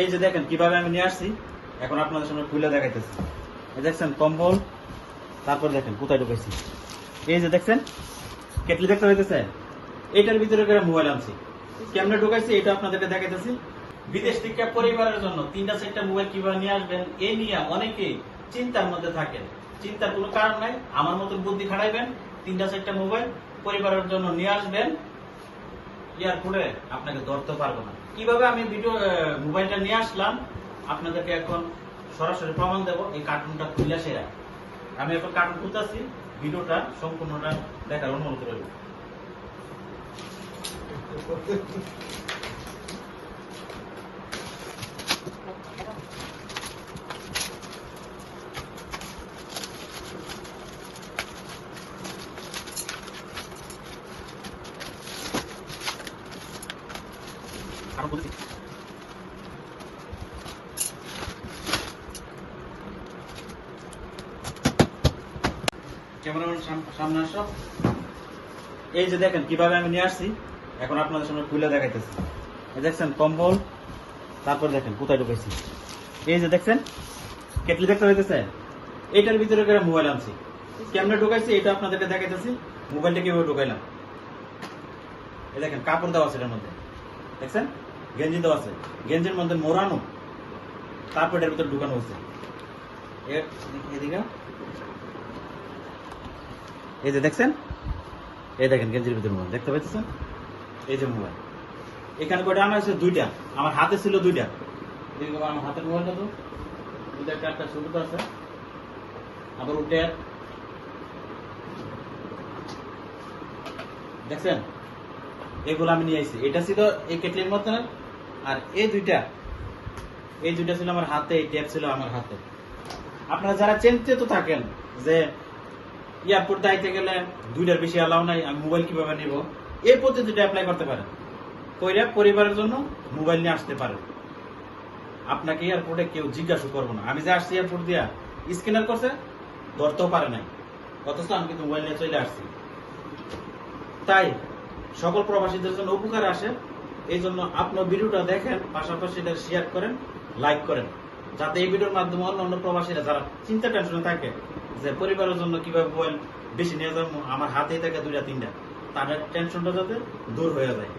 এই যে দেখেন, কীভাবে আমি নিয়ে আসছি, এখন আপনাদের সামনে খুলে দেখাইতেছি। দেখছেন, কম্বল, তারপর দেখেন, কোথায় ঢুকেছি। এই যে দেখছেন, কেটলি দেখতে হইতেছে এটার ভিতরে করে মোবাইল আনছি। কেমনে ঢুকাইছি, এটা আপনাদেরকে দেখাইতেছি। বিদেশ থেকে পরিবারের জন্য তিনটা, চারটা মোবাইল কীভাবে নিয়ে আসবেন এই নিয়ে অনেকেই চিন্তার মধ্যে থাকেন। চিন্তার কোনো কারণ নাই, আমার মতন বুদ্ধি খাটাইবেন, তিনটা, চারটা মোবাইল পরিবারের জন্য নিয়ে আসবেন। এয়ারপোর্টে আপনাকে ধরতে পারব না। কীভাবে আমি ভিডিও মোবাইলটা নিয়ে আসলাম, আপনাদেরকে এখন সরাসরি প্রমাণ দেব, এই কার্টুনটা খুলে সেরা। আমি এখন কার্টুন খুলতেছি ভিডিওটা সম্পূর্ণটা দেখার অনুমতি রইল। কার্টুন খুলতেছি ক্যামেরাম্যান সামনে আসো। এই যে দেখেন, কীভাবে আমি নিয়ে আসছি, এখন আপনাদের সামনে খুলে দেখাইতেছি। দেখছেন, কম্বল, তারপর দেখেন, কোথায় ঢুকেছি। এই যে দেখছেন, কেটলি দেখতে হইতেছে এটার ভিতরে করে মোবাইল আনছি। কেমনে ঢুকাইছি, এটা আপনাদেরকে দেখাইতেছি। মোবাইলটা কীভাবে ঢুকাইলাম? এই দেখেন, কাপড় দেওয়া আছে এটার মধ্যে। দেখছেন? গেঞ্জি দেওয়া আছে। গেঞ্জির মধ্যে মোড়ানো তারপর ভিতরে ঢুকানো হয়েছে। এই যে দেখছেন? এই দেখেন গেঞ্জির ভিতরে মোবাইল দেখতে পাচ্ছেন এই যে মোবাইল এখানে কয়টা? আমার আছে দুইটা। আমার হাতে ছিল দুইটা। আমার হাতের মোবাইলটা তো। দুইটা একটা ছোট আছে। আবার উঠে দেখছেন? এগুলো আমি নিয়ে আইছি। এটা ছিল এই কেটলির মধ্যে আর এই দুইটা এই দুইটা ছিল আমার হাতে, এই ট্যাপ ছিল আমার হাতে। আপনারা যারা চিন্তিত থাকেন যে এয়ারপোর্ট আইতে গেলে দুইটার বেশি অ্যালাউ নাই, আমি মোবাইল কীভাবে নিব? এই পদ্ধতিটা অ্যাপ্লাই করতে পারেন। কইরা পরিবারের জন্য মোবাইল নিয়ে আসতে পারেন। আপনাকে এয়ারপোর্টে কেউ জিজ্ঞাসা করব না। আমি যে আসছি এয়ারপোর্ট দিয়া স্ক্যানার করছে, ধরতেও পারে নাই। অথচ আমি কিন্তু মোবাইল নিয়ে চলে আসছি। তাই সকল প্রবাসীদের জন্য উপকার আসে। এই জন্য আপনার ভিডিওটা দেখেন, পাশাপাশি এটা শেয়ার করেন লাইক করেন। যাতে এই ভিডিওর মাধ্যমে অন্য অন্য প্রবাসীরা যারা চিন্তা টেনশনে থাকে, যে পরিবারের জন্য কীভাবে মোবাইল বেশি নিয়ে যাব, আমার হাতেই থাকে দুইটা, তিনটা, তাদের টেনশনটা যাতে দূর হয়ে যায়।